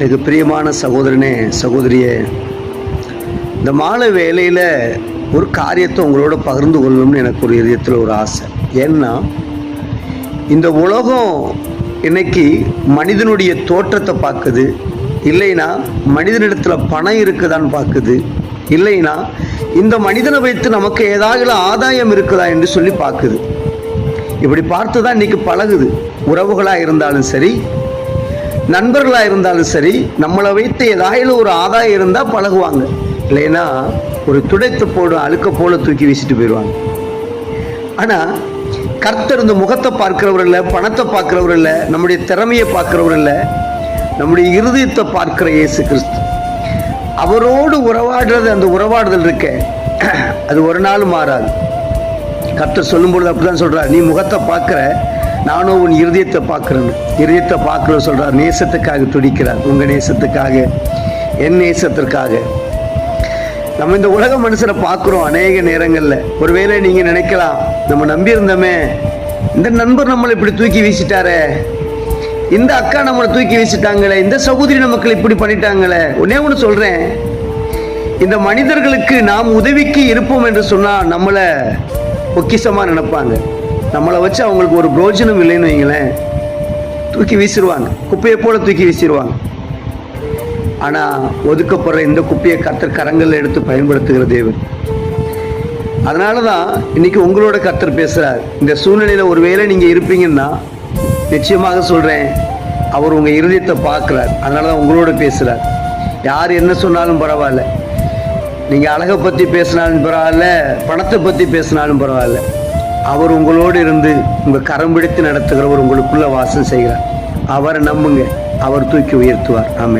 வெகு பிரியமான சகோதரனே சகோதரியே இந்த மாலை வேலையில் ஒரு காரியத்தை உங்களோட பகிர்ந்து கொள்ளணும்னு எனக்கு ஒரு இதயத்தில் ஒரு ஆசை. ஏன்னா இந்த உலகம் இன்னைக்கு மனிதனுடைய தோற்றத்தை பார்க்குது. இல்லைனா மனிதனிடத்தில் பணம் இருக்குதான்னு பார்க்குது. இல்லைனா இந்த மனிதனை வைத்து நமக்கு ஏதாவது ஆதாயம் இருக்குதா என்று சொல்லி பார்க்குது. இப்படி பார்த்து தான் இன்னைக்கு பழகுது. உறவுகளாக இருந்தாலும் சரி நண்பர்களாக இருந்தாலும் சரி நம்மளை வைத்து ஏதாவது ஒரு ஆதாயம் இருந்தால் பழகுவாங்க. இல்லைன்னா ஒரு துடைத்து போடும் அழுக்க போல தூக்கி வீசிட்டு போயிடுவாங்க. ஆனால் கர்த்தர் இந்த முகத்தை பார்க்கிறவர் இல்லை பணத்தை பார்க்கிறவர் இல்லை நம்முடைய திறமையை பார்க்கிறவர் இல்லை நம்முடைய இருதயத்தை பார்க்கிற இயேசு கிறிஸ்து. அவரோடு உறவாடுறது அந்த உறவாடுதல் இருக்க அது ஒரு நாள் மாறாது. கர்த்தர் சொல்லும்பொழுது அப்படிதான் சொல்கிறார் நீ முகத்தை பார்க்குற நானும் உன் இருதயத்தை பார்க்குறேன். இருதயத்தை பார்க்குற சொல்கிறார் நேசத்துக்காக துடிக்கிறார். உங்கள் நேசத்துக்காக என் நேசத்திற்காக. நம்ம இந்த உலக மனுஷனை பார்க்குறோம் அநேக நேரங்களில். ஒருவேளை நீங்கள் நினைக்கலாம் நம்ம நம்பியிருந்தோமே. இந்த நண்பர் நம்மளை இப்படி தூக்கி வீசிட்டாரே. இந்த அக்கா நம்மளை தூக்கி வீசிட்டாங்களே. இந்த சகோதரி நமக்கு இப்படி பண்ணிட்டாங்களே. ஒன்னே ஒன்று சொல்கிறேன் இந்த மனிதர்களுக்கு நாம் உதவிக்கு இருப்போம் என்று சொன்னால் நம்மளை பொக்கிசமாக நினைப்பாங்க. நம்மளை வச்சு அவங்களுக்கு ஒரு பிரோஜனம் இல்லைன்னு வைங்களேன். தூக்கி வீசிடுவாங்க குப்பையை போல தூக்கி வீசிடுவாங்க ஆனால் ஒதுக்கப்படுற இந்த குப்பையை கத்தர் கரங்களில் எடுத்து பயன்படுத்துகிற தேவன். அதனால தான் இன்னைக்கு உங்களோட கத்தர் பேசுகிறார் இந்த சூழ்நிலையில் ஒருவேளை நீங்கள் இருப்பீங்கன்னா நிச்சயமாக சொல்கிறேன் அவர் உங்கள் இருதயத்தை பார்க்குறார். அதனால தான் உங்களோட பேசுகிறார் யார் என்ன சொன்னாலும் பரவாயில்ல. நீங்கள் அழகை பற்றி பேசினாலும் பரவாயில்ல பணத்தை பற்றி பேசினாலும் பரவாயில்ல. அவர் உங்களோடு இருந்து உங்க கரம் பிடித்து நடத்துகிறவர் உங்களுக்குள்ள வாசம் செய்கிறார். அவரை நம்புங்க. அவர் தூக்கி உயர்த்துவார். ஆமென்.